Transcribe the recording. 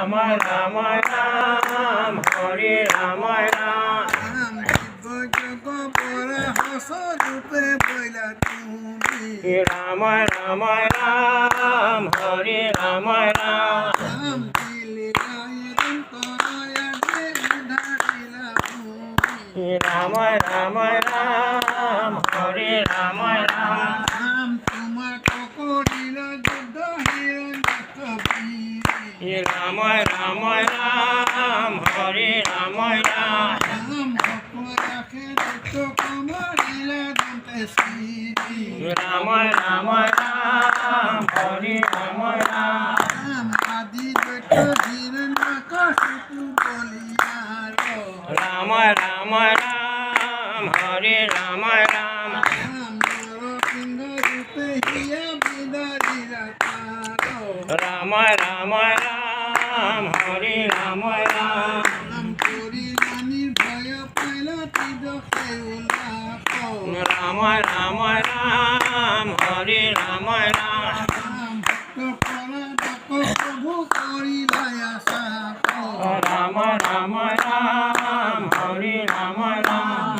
রাম রাম রাম হরে রাম। রাম রূপে বইলা তুমি। রাম রাম রাম হরে রাম। রাম রাম রাম রাম রাম রাম হরে রাম রাম। রাম রাম রাম হরে রাম রাম। আদি রাম রাম রাম হরে রাম राम राम राम हरे राम राम. पोरीलानी भय पहिला तिथं ठेवला राम राम राम हरे राम राम. प्रभू करीला राम राम राम हरे राम राम.